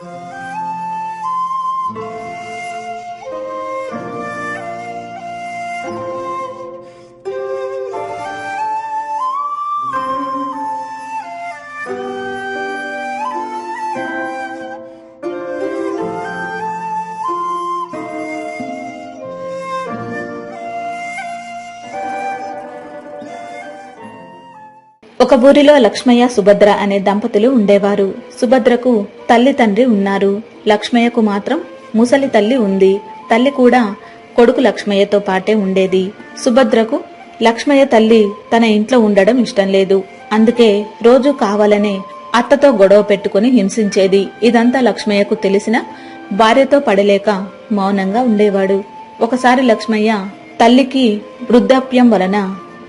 Música ఒక ఊరిలో లక్ష్మయ్య సుభద్ర అనే దంపతులు ఉండేవారు. సుభద్రకు తల్లి తండ్రి ఉన్నారు. లక్ష్మయ్యకు మాత్రం ముసలి తల్లి ఉంది. తల్లి కూడా కొడుకు లక్ష్మయ్యతో పాటే ఉండేది. సుభద్రకు లక్ష్మయ్య తల్లి తన ఇంట్లో ఉండడం ఇష్టం లేదు. అందుకే రోజు కావాలనే అత్తతో గొడవ పెట్టుకుని హింసించేది. ఇదంతా లక్ష్మయ్యకు తెలిసిన భార్యతో పడలేక మౌనంగా ఉండేవాడు. ఒకసారి లక్ష్మయ్య తల్లికి వృద్ధాప్యం వలన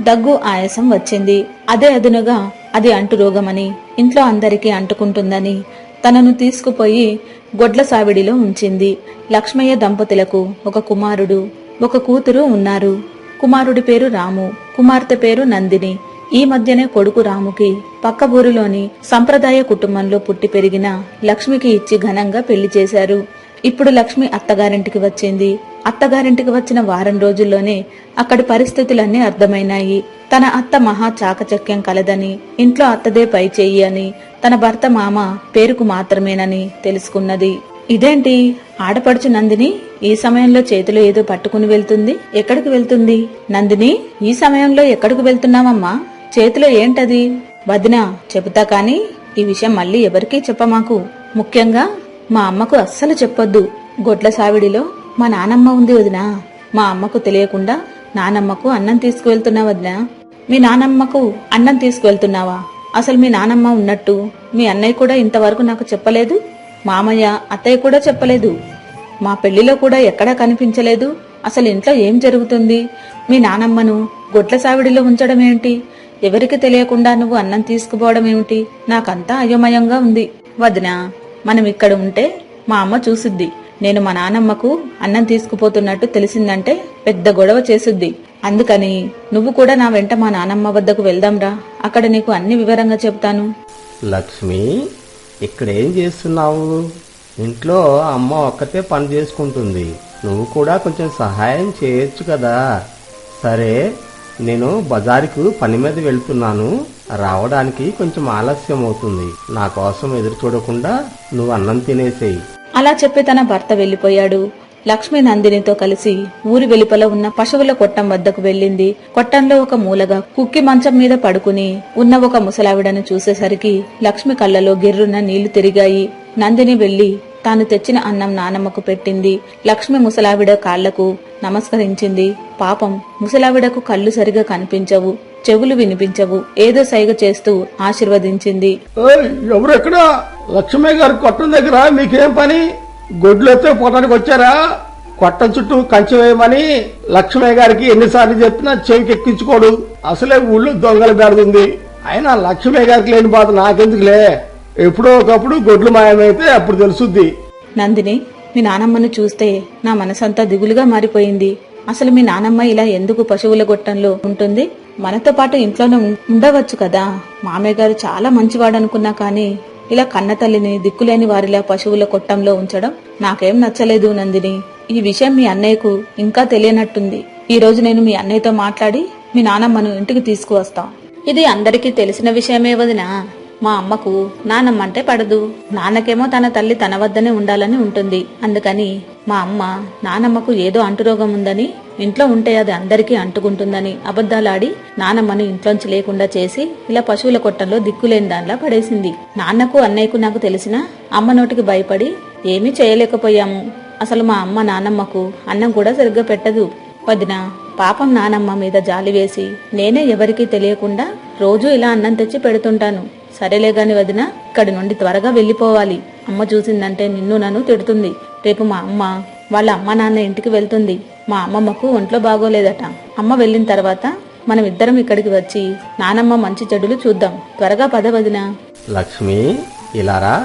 దగ్గు ఆయాసం వచ్చింది. అదే అదునుగా అది అంటురోగమని ఇంట్లో అందరికీ అంటుకుంటుందని తనను తీసుకుపోయి గొడ్ల సావిడిలో ఉంచింది. లక్ష్మయ్య దంపతులకు ఒక కుమారుడు ఒక కూతురు ఉన్నారు. కుమారుడి పేరు రాము కుమార్తె పేరు నందిని. ఈ మధ్యనే కొడుకు రాముకి పక్క ఊరిలోని సంప్రదాయ కుటుంబంలో పుట్టి పెరిగిన లక్ష్మికి ఇచ్చి ఘనంగా పెళ్ళి చేశారు. ఇప్పుడు లక్ష్మి అత్తగారింటికి వచ్చింది. అత్తగారింటికి వచ్చిన వారం రోజుల్లోనే అక్కడి పరిస్థితులన్నీ అర్థమైనాయి. తన అత్త మహా చాకచక్యం కలదని ఇంట్లో అత్తదే పై చెయ్యి అని తన భర్త మామ పేరుకు మాత్రమేనని తెలుసుకున్నది. ఇదేంటి? ఆడపడుచు నందిని ఈ సమయంలో చేతిలో ఏదో పట్టుకుని వెళ్తుంది. ఎక్కడికి వెళ్తుంది? నందిని ఈ సమయంలో ఎక్కడికి వెళ్తున్నావమ్మా? చేతిలో ఏంటది? వదినా చెబుతా కాని ఈ విషయం మళ్ళీ ఎవరికీ చెప్పమాకు. ముఖ్యంగా మా అమ్మకు అస్సలు చెప్పొద్దు. గొడ్ల సావిడిలో మా నానమ్మ ఉంది వదినా. మా అమ్మకు తెలియకుండా నానమ్మకు అన్నం తీసుకువెళ్తున్నా వదినా. మీ నానమ్మకు అన్నం తీసుకువెళ్తున్నావా? అసలు మీ నానమ్మ ఉన్నట్టు మీ అన్నయ్య కూడా ఇంతవరకు నాకు చెప్పలేదు. మామయ్య అత్తయ్య కూడా చెప్పలేదు. మా పెళ్ళిలో కూడా ఎక్కడా కనిపించలేదు. అసలు ఇంట్లో ఏం జరుగుతుంది? మీ నానమ్మను గొడ్ల సావిడిలో ఉంచడం ఏంటి? ఎవరికి తెలియకుండా నువ్వు అన్నం తీసుకుపోవడం ఏమిటి? నాకంతా అయోమయంగా ఉంది. వదినా మనం ఇక్కడ ఉంటే మా అమ్మ చూసిద్ది. నేను మా నానమ్మకు అన్నం తీసుకుపోతున్నట్టు తెలిసిందంటే పెద్ద గొడవ చేసుద్ది. అందుకని నువ్వు కూడా నా వెంట మా నానమ్మ వద్దకు వెళ్దాంరా అక్కడ నీకు అన్ని వివరంగా చెప్తాను. లక్ష్మి ఇక్కడేం చేస్తున్నావు? ఇంట్లో అమ్మ ఒక్కతే పని చేసుకుంటుంది. నువ్వు కూడా కొంచెం సహాయం చేయొచ్చు కదా. సరే నేను బజారుకు పని మీద వెళ్తున్నాను. రావడానికి కొంచెం ఆలస్యం అవుతుంది నా కోసం ఎదురు చూడకుండా నువ్వు అన్నం తినేసేయి. అలా చెప్పి తన భర్త వెళ్ళిపోయాడు లక్ష్మి నందినితో కలిసి ఊరి వెలుపల ఉన్న పశువుల కొట్టం వద్దకు వెళ్ళింది. కొట్టంలో ఒక మూలగా కుక్కి మంచం మీద పడుకుని ఉన్న ఒక ముసలావిడను చూసేసరికి లక్ష్మి కళ్ళలో గిర్రున నీళ్ళు తిరిగాయి. నందిని వెళ్ళి తాను తెచ్చిన అన్నం నానమ్మకు పెట్టింది. లక్ష్మి ముసలావిడ కాళ్ళకు నమస్కరించింది. పాపం ముసలావిడకు కళ్ళు సరిగా కనిపించవు. చెవులు వినిపించవు. ఏదో సైగ చేస్తూ ఆశీర్వదించింది. ఎవరెక్కడ? లక్ష్మయ్య గారి కొట్టం దగ్గర మీకేం పని? గొడ్లు ఎత్తే పోవడానికి వచ్చారా? కొట్టం చుట్టూ కంచె వేయమని లక్ష్మయ్య గారికి ఎన్నిసార్లు చెప్పినా చెవికి ఎక్కించుకోడు అసలే ఊళ్ళో దొంగల బెడదుంది అయినా లక్ష్మయ్య గారికి లేని బాధ నాకెందుకులే? ఎప్పుడో ఒకప్పుడు గొడ్లు మాయమైతే అప్పుడు తెలుసుద్ది. నందిని మీ నానమ్మను చూస్తే నా మనసంతా దిగులుగా మారిపోయింది. అసలు మీ నానమ్మ ఇలా ఎందుకు పశువుల గొట్టంలో ఉంటుంది? మనతో పాటు ఇంట్లోనే ఉండవచ్చు కదా. మామయ్య గారు చాలా మంచివాడు అనుకున్నా కానీ ఇలా కన్న తల్లిని దిక్కులేని వారిలా పశువుల కొట్టంలో ఉంచడం నాకేం నచ్చలేదు నందిని. ఈ విషయం మీ అన్నయ్యకు ఇంకా తెలియనట్టుంది. ఈ రోజు నేను మీ అన్నయ్యతో మాట్లాడి మీ నాన్నమ్మను ఇంటికి తీసుకువస్తాం. ఇది అందరికీ తెలిసిన విషయమే వదినా. మా అమ్మకు నానమ్మ అంటే పడదు. నాన్నకేమో తన తల్లి తన వద్దనే ఉండాలని ఉంటుంది. అందుకని మా అమ్మ నానమ్మకు ఏదో అంటురోగం ఉందని ఇంట్లో ఉంటే అది అందరికీ అంటుకుంటుందని అబద్ధాలాడి నానమ్మను ఇంట్లోంచి లేకుండా చేసి ఇలా పశువుల కొట్టంలో దిక్కులేని దానిలా పడేసింది. నాన్నకు అన్నయ్యకు నాకు తెలిసిన అమ్మ నోటికి భయపడి ఏమీ చేయలేకపోయాము. అసలు మా అమ్మ నానమ్మకు అన్నం కూడా సరిగ్గా పెట్టదు. వదిన పాపం నానమ్మ మీద జాలి వేసి నేనే ఎవరికీ తెలియకుండా రోజూ ఇలా అన్నం తెచ్చి పెడుతుంటాను. సరేలే గాని వదిన ఇక్కడి నుండి త్వరగా వెళ్ళిపోవాలి. అమ్మ చూసిందంటే నిన్ను నన్ను తిడుతుంది. రేపు మా అమ్మ వాళ్ళ అమ్మ నాన్న ఇంటికి వెళ్తుంది. మా అమ్మమ్మకు ఒంట్లో బాగోలేదట. అమ్మ వెళ్ళిన తర్వాత మనం ఇద్దరం ఇక్కడికి వచ్చి నానమ్మ మంచి చెడులు చూద్దాం. త్వరగా పద వదిన. లక్ష్మి ఇలారా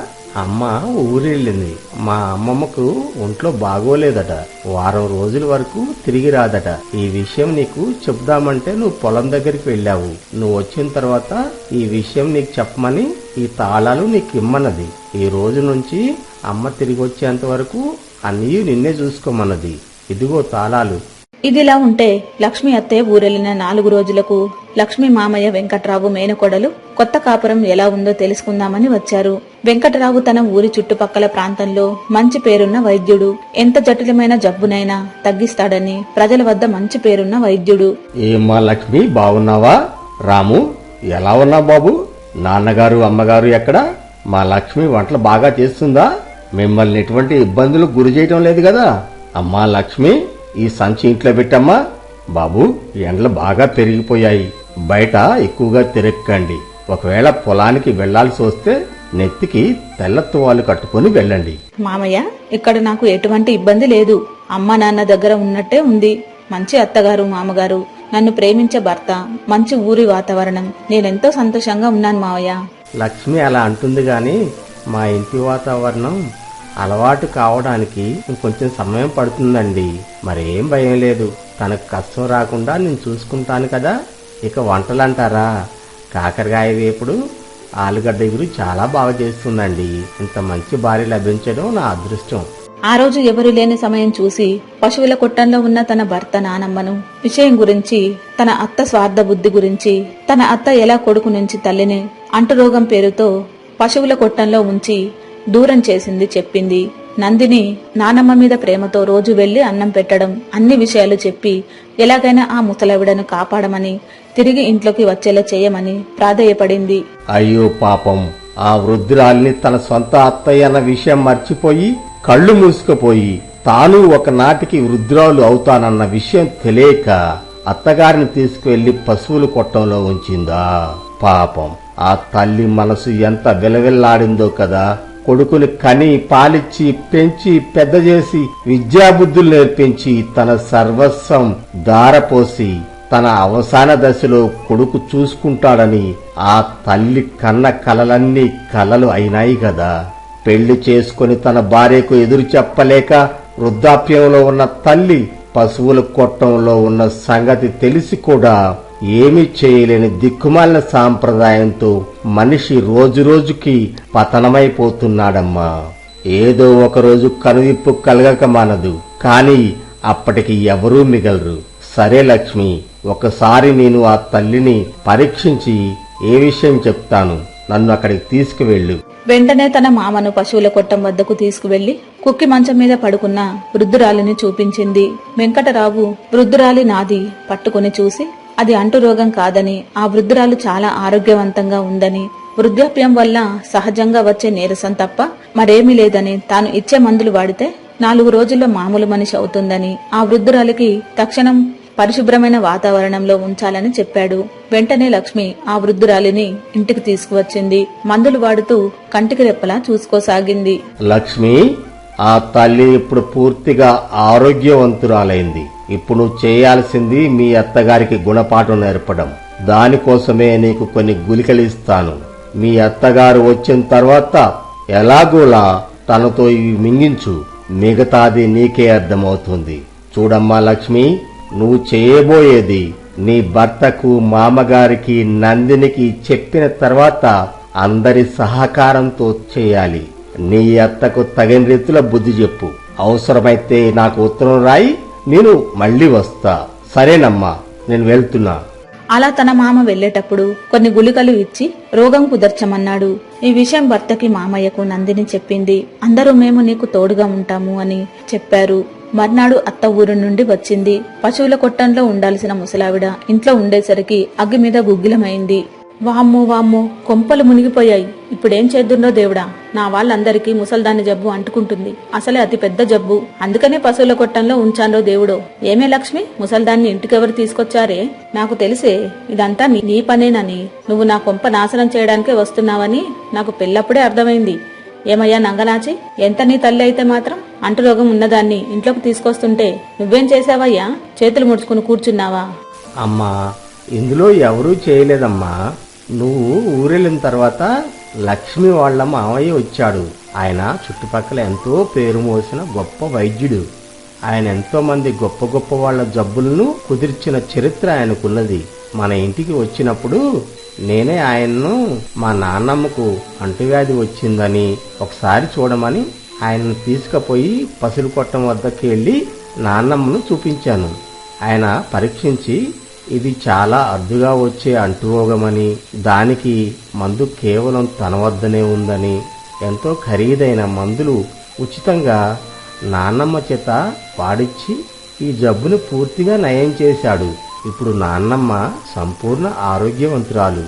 అమ్మ ఊరెళ్ళింది. మా అమ్మమ్మకు ఒంట్లో బాగోలేదట. వారం రోజుల వరకు తిరిగి రాదట. ఈ విషయం నీకు చెప్దామంటే నువ్వు పొలం దగ్గరికి వెళ్ళావు. నువ్వు వచ్చిన తర్వాత ఈ విషయం నీకు చెప్పమని ఈ తాళాలు నీకు ఇమ్మన్నది ఈ రోజు నుంచి అమ్మ తిరిగి వచ్చేంత వరకు అన్నీ నిన్నే చూసుకోమన్నది. ఇదిగో తాళాలు. ఇదిలా ఉంటే లక్ష్మి అత్తయ్య ఊరెళ్ళిన నాలుగు రోజులకు లక్ష్మి మామయ్య వెంకట్రావు మేనకోడలు కొత్త కాపురం ఎలా ఉందో తెలుసుకుందామని వచ్చారు. వెంకట్రావు తన ఊరి చుట్టుపక్కల ప్రాంతంలో మంచి పేరున్న వైద్యుడు. ఎంత జటిలమైన జబ్బునైనా తగ్గిస్తాడని ప్రజల వద్ద మంచి పేరున్న వైద్యుడు. ఏమా లక్ష్మి బాగున్నావా రాము ఎలా ఉన్నావు బాబు? నాన్నగారు అమ్మగారు ఎక్కడ? మా లక్ష్మి వంటలు బాగా చేస్తుందా? మిమ్మల్ని ఎటువంటి ఇబ్బందులు గురి చేయటం లేదు కదా. అమ్మా లక్ష్మి ఈ సంచి ఇంట్లో పెట్టమ్మా. బాబు ఎండలు బాగా పెరిగిపోయాయి. బయట ఎక్కువగా తిరక్కండి ఒకవేళ పొలానికి వెళ్ళాల్సి వస్తే నెత్తికి తెల్ల తువాలు కట్టుకుని వెళ్ళండి. మామయ్య ఇక్కడ నాకు ఎటువంటి ఇబ్బంది లేదు. అమ్మ నాన్న దగ్గర ఉన్నట్టే ఉంది. మంచి అత్తగారు మామగారు నన్ను ప్రేమించే భర్త మంచి ఊరి వాతావరణం. నేనెంతో సంతోషంగా ఉన్నాను మావయ్య. లక్ష్మి అలా అంటుంది గాని మా ఇంటి వాతావరణం అలవాటు కావడానికి ఇంకొంచెం సమయం పడుతుందండి. మరేం భయం లేదు. తనకు కష్టం రాకుండా నేను చూసుకుంటాను కదా. ఇక వంటలంటారా? కాకరకాయ వేపుడు ఆలుగడ్డ ఎగురు చాలా బాగా చేస్తుందండి. ఇంత మంచి భార్య లభించడం నా అదృష్టం. ఆ రోజు ఎవరు లేని సమయం చూసి పశువుల కొట్టంలో ఉన్న తన భర్త నానమ్మను విషయం గురించి తన అత్త స్వార్థ బుద్ధి గురించి తన అత్త ఎలా కొడుకు నుంచి తల్లిని అంటురోగం పేరుతో పశువుల కొట్టంలో ఉంచి దూరం చేసింది చెప్పింది. నందిని నానమ్మ మీద ప్రేమతో రోజు వెళ్ళి అన్నం పెట్టడం అన్ని విషయాలు చెప్పి ఎలాగైనా ఆ ముసలవిడను కాపాడమని తిరిగి ఇంట్లోకి వచ్చేలా చేయమని ప్రాధేయపడింది. అయ్యో పాపం ఆ వృద్ధురాల్ని తన సొంత అత్తయ్య అన్న విషయం మర్చిపోయి కళ్ళు మూసుకుపోయి తాను ఒకనాటికి వృద్ధురాలు అవుతానన్న విషయం తెలియక అత్తగారిని తీసుకువెళ్ళి పశువులు కొట్టంలో ఉంచిందా? పాపం ఆ తల్లి మనసు ఎంత విలవిల్లాడిందో కదా. కొడుకుని కని పాలిచ్చి పెంచి పెద్ద చేసి విద్యాబుద్ధులు నేర్పించి తన సర్వస్వం దారపోసి తన అవసాన దశలో కొడుకు చూసుకుంటాడని ఆ తల్లి కన్న కలలన్నీ కలలు అయినాయి కదా పెళ్ళి చేసుకుని తన భార్యకు ఎదురు చెప్పలేక వృద్ధాప్యంలో ఉన్న తల్లి పశువుల కొట్టంలో ఉన్న సంగతి తెలిసి కూడా ఏమీ చేయలేని దిక్కుమాలిన సాంప్రదాయంతో మనిషి రోజురోజుకి పతనమైపోతున్నాడమ్మా. ఏదో ఒకరోజు కనువిప్పు కలగక మానదు కాని అప్పటికి ఎవరూ మిగలరు. సరే లక్ష్మి ఒకసారి నేను ఆ తల్లిని పరీక్షించి ఏ విషయం చెప్తాను? నన్ను అక్కడికి తీసుకువెళ్ళు. వెంటనే తన మామను పశువుల కొట్టం వద్దకు తీసుకువెళ్ళి కుక్కి మంచం మీద పడుకున్న వృద్ధురాలిని చూపించింది. వెంకటరావు వృద్ధురాలి నాది పట్టుకుని చూసి అది అంటురోగం కాదని ఆ వృద్ధురాలు చాలా ఆరోగ్యవంతంగా ఉందని వృద్ధాప్యం వల్ల సహజంగా వచ్చే నీరసం తప్ప మరేమీ లేదని తాను ఇచ్చే మందులు వాడితే నాలుగు రోజుల్లో మామూలు మనిషి అవుతుందని ఆ వృద్ధురాలికి తక్షణం పరిశుభ్రమైన వాతావరణంలో ఉంచాలని చెప్పాడు. వెంటనే లక్ష్మి ఆ వృద్ధురాలిని ఇంటికి తీసుకువచ్చింది. మందులు వాడుతూ కంటికి రెప్పలా చూసుకోసాగింది. లక్ష్మి ఆ తల్లి ఇప్పుడు పూర్తిగా ఆరోగ్యవంతురాలైంది. ఇప్పుడు నువ్వు చేయాల్సింది మీ అత్తగారికి గుణపాఠం నేర్పడం. దానికోసమే నీకు కొన్ని గులికలు ఇస్తాను. మీ అత్తగారు వచ్చిన తర్వాత ఎలాగోలా తనతో ఇవి మింగించు. మిగతాది నీకే అర్థమవుతుంది. చూడమ్మా లక్ష్మి నువ్వు చేయబోయేది నీ భర్తకు మామగారికి నందినికి చెప్పిన తర్వాత అందరి సహకారంతో చేయాలి. నీ అత్తకు తగిన రీతిలో బుద్ధి చెప్పు. అవసరమైతే నాకు ఉత్తరం రాయి నేను మళ్ళీ వస్తా. సరేనమ్మా నేను వెళ్తున్నా. అలా తన మామ వెళ్ళేటప్పుడు కొన్ని గుళికలు ఇచ్చి రోగం కుదర్చమన్నాడు. ఈ విషయం భర్తకి మామయ్యకు నందిని చెప్పింది. అందరూ మేము నీకు తోడుగా ఉంటాము అని చెప్పారు. మర్నాడు అత్త ఊరు నుండి వచ్చింది. పశువుల కొట్టంలో ఉండాల్సిన ముసలావిడ ఇంట్లో ఉండేసరికి అగ్గి మీద గుగ్గిలమైంది. వామ్మో వామ్మో కొంపలు మునిగిపోయాయి. ఇప్పుడేం చేద్దుండో దేవుడా నా వాళ్ళందరికీ ముసల్దాని జబ్బు అంటుకుంటుంది. అసలే అతి పెద్ద జబ్బు. అందుకనే పశువుల కొట్టంలో ఉంచానో దేవుడో. ఏమే లక్ష్మి ముసల్దాన్ని ఇంటికెవరు తీసుకొచ్చారే? నాకు తెలిసే ఇదంతా నీ- నీ పనేనని. నువ్వు నా కొంప నాశనం చేయడానికే వస్తున్నావని నాకు పెళ్ళప్పుడే అర్థమైంది. ఏమయ్యా నంగనాచి ఎంత నీ తల్లి అయితే మాత్రం అంటురోగం ఉన్నదాన్ని ఇంట్లోకి తీసుకొస్తుంటే నువ్వేం చేసావయ్యా చేతులు ముడుచుకుని కూర్చున్నావా? అమ్మా ఇందులో ఎవరూ చేయలేదమ్మా. నువ్వు ఊరెళ్ళిన తర్వాత లక్ష్మి వాళ్ళ మామయ్య వచ్చాడు. ఆయన చుట్టుపక్కల ఎంతో పేరు మోసిన గొప్ప వైద్యుడు. ఆయన ఎంతో మంది గొప్ప గొప్ప వాళ్ళ జబ్బులను కుదిర్చిన చరిత్ర ఆయనకున్నది. మన ఇంటికి వచ్చినప్పుడు నేనే ఆయన్ను మా నాన్నమ్మకు అంటువ్యాధి వచ్చిందని ఒకసారి చూడమని ఆయనను తీసుకుపోయి పసులు కొట్టం వద్దకు వెళ్ళి నాన్నమ్మను చూపించాను. ఆయన పరీక్షించి ఇది చాలా అద్దుగా వచ్చే అంటురోగమని దానికి మందు కేవలం తన వద్దనే ఉందని ఎంతో ఖరీదైన మందులు ఉచితంగా నాన్నమ్మ చేత వాడిచ్చి ఈ జబ్బును పూర్తిగా నయం చేశాడు. ఇప్పుడు నాన్నమ్మ సంపూర్ణ ఆరోగ్యవంతురాలు.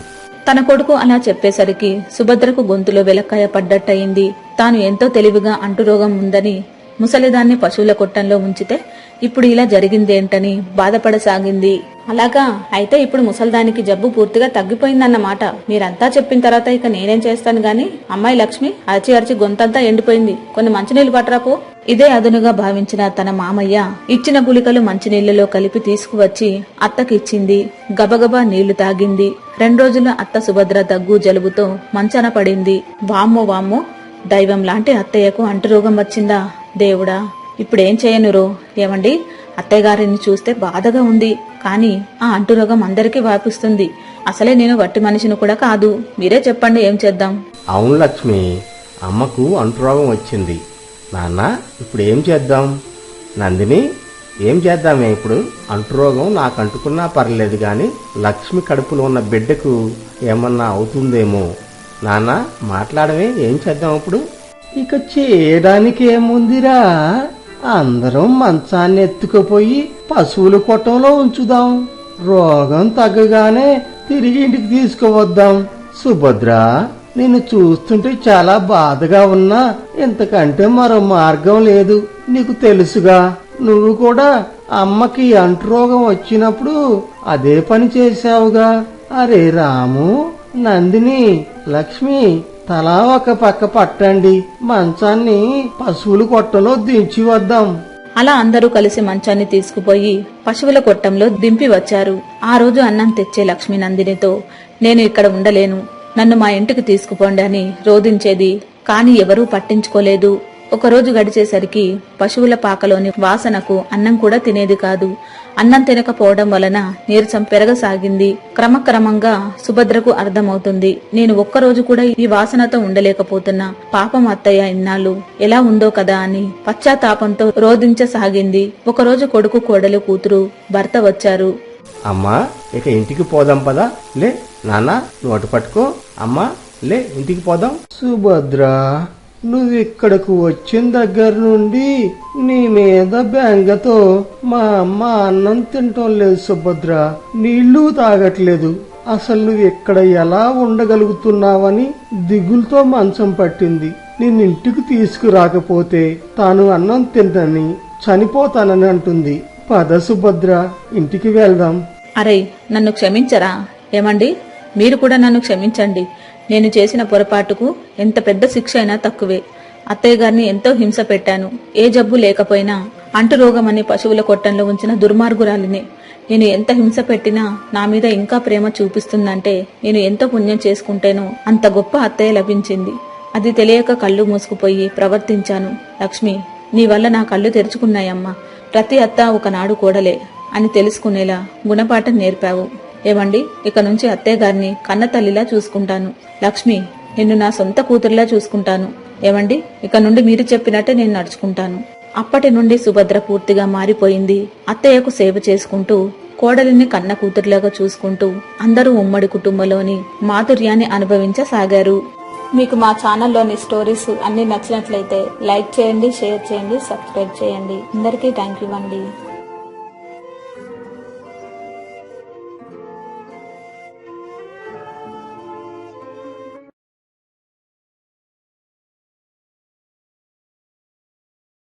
తన కొడుకు అలా చెప్పేసరికి సుభద్రకు గొంతులో వెలక్కాయ పడ్డట్టయింది. తాను ఎంతో తెలివిగా అంటురోగం ఉందని ముసలిదాన్ని పశువుల కొట్టంలో ఉంచితే ఇప్పుడు ఇలా జరిగిందేంటని బాధపడసాగింది. అలాగా? అయితే ఇప్పుడు ముసల్దానికి జబ్బు పూర్తిగా తగ్గిపోయిందన్నమాట. మీరంతా చెప్పిన తర్వాత ఇక నేనేం చేస్తాను గాని? అమ్మాయి లక్ష్మి అరచి అరచి గొంతంతా ఎండిపోయింది. కొన్ని మంచినీళ్ళు పట్టరాపు ఇదే అదునుగా భావించిన తన మామయ్య ఇచ్చిన గుళికలు మంచినీళ్ళలో కలిపి తీసుకువచ్చి అత్తకిచ్చింది. గబగబా నీళ్ళు తాగింది. రెండు రోజులు అత్త సుభద్ర దగ్గు జలుబుతో మంచన పడింది. వామ్మో వామ్మో దైవం లాంటి అత్తయ్యకు అంటురోగం వచ్చిందా? దేవుడా ఇప్పుడేం చేయనురో? ఏమండి? అత్తయ్య గారిని చూస్తే బాధగా ఉంది. కానీ ఆ అంటురోగం అందరికీ వ్యాపిస్తుంది. అసలే నేను వట్టి మనిషిని కూడా కాదు. మీరే చెప్పండి ఏం చేద్దాం? అవును లక్ష్మి అమ్మకు అంటురోగం వచ్చింది. నాన్న ఇప్పుడు ఏం చేద్దాం? నందిని ఏం చేద్దామే ఇప్పుడు? అంటురోగం నాకు అంటుకున్నా పర్లేదు గాని లక్ష్మి కడుపులో ఉన్న బిడ్డకు ఏమన్నా అవుతుందేమో? నాన్న మాట్లాడమే ఏం చేద్దాం ఇప్పుడు? ఇక చేయడానికి ఏముందిరా అందరం మంచాన్ని ఎత్తుకుపోయి పశువుల కొట్టంలో ఉంచుదాం. రోగం తగ్గగానే తిరిగి ఇంటికి తీసుకువద్దాం. సుభద్ర నిన్ను చూస్తుంటే చాలా బాధగా ఉన్నా. ఇంతకంటే మరో మార్గం లేదు. నీకు తెలుసుగా నువ్వు కూడా అమ్మకి అంటురోగం వచ్చినప్పుడు అదే పని చేశావుగా. అరే రాము నందిని లక్ష్మి తలా ఒక పక్క పట్టండి. మంచాన్ని పశువుల కొట్టలో దించి వద్దాం. అలా అందరూ కలిసి మంచాన్ని తీసుకుపోయి పశువుల కొట్టంలో దింపి వచ్చారు. ఆ రోజు అన్నం తెచ్చే లక్ష్మీ నందినితో నేను ఇక్కడ ఉండలేను. నన్ను మా ఇంటికి తీసుకుపోండి అని రోధించేది. కాని ఎవరూ పట్టించుకోలేదు. ఒకరోజు గడిచేసరికి పశువుల పాకలోని వాసనకు అన్నం కూడా తినేది కాదు. అన్నం తినకపోవడం వలన నీరసం పెరగసాగింది. క్రమక్రమంగా సుభద్రకు అర్థమవుతుంది. నేను ఒక్కరోజు కూడా ఈ వాసనతో ఉండలేకపోతున్నా. పాపం అత్తయ్య ఇన్నాళ్ళు ఎలా ఉందో కదా అని పశ్చాత్తాపంతో రోధించసాగింది. ఒకరోజు కొడుకు కోడలు కూతురు భర్త వచ్చారు. అమ్మా ఇక ఇంటికి పోదాం పదా. లే నాన్న అటు పట్టుకో. అమ్మా లే ఇంటికి పోదాం. సుభద్ర. నువ్వు ఇక్కడకు వచ్చిన దగ్గర నుండి నీ మీద బెంగతో మా అమ్మ అన్నం తింటం లేదు సుభద్ర. నీళ్ళు తాగట్లేదు. అసలు నువ్వు ఇక్కడ ఎలా ఉండగలుగుతున్నావని దిగులతో మంచం పట్టింది. నిన్నింటికి తీసుకురాకపోతే తాను అన్నం తింటని చనిపోతానని అంటుంది. పద సుభద్ర ఇంటికి వెళ్దాం. అరే నన్ను క్షమించరా? ఏమండి? మీరు కూడా నన్ను క్షమించండి. నేను చేసిన పొరపాటుకు ఎంత పెద్ద శిక్ష అయినా తక్కువే. అత్తయ్య గారిని ఎంతో హింస పెట్టాను. ఏ జబ్బు లేకపోయినా అంటు అనే పశువుల కొట్టంలో ఉంచిన దుర్మార్గురాలిని. నేను ఎంత హింస పెట్టినా నా మీద ఇంకా ప్రేమ చూపిస్తుందంటే నేను ఎంత పుణ్యం చేసుకుంటేనో అంత గొప్ప అత్తయ్య లభించింది. అది తెలియక కళ్ళు మూసుకుపోయి ప్రవర్తించాను. లక్ష్మి నీ వల్ల నా కళ్ళు తెరుచుకున్నాయమ్మా. ప్రతి అత్త ఒకనాడు కూడలే అని తెలుసుకునేలా గుణపాఠం నేర్పావు. ఏమండి ఇక నుంచి అత్తయ్య గారిని కన్న తల్లిలా చూసుకుంటాను. లక్ష్మి నిన్ను నా సొంత కూతురులా చూసుకుంటాను. ఏమండి ఇక నుండి మీరు చెప్పినట్టే నేను నడుచుకుంటాను. అప్పటి నుండి సుభద్ర పూర్తిగా మారిపోయింది. అత్తయ్యకు సేవ చేసుకుంటూ కోడలిని కన్న కూతురులాగా చూసుకుంటూ అందరూ ఉమ్మడి కుటుంబంలోని మాధుర్యాన్ని అనుభవించసాగారు. మీకు మా ఛానల్లోని స్టోరీస్ అన్ని నచ్చినట్లయితే లైక్ చేయండి షేర్ చేయండి సబ్స్క్రైబ్ చేయండి. అందరికీ థ్యాంక్ యూ అండి.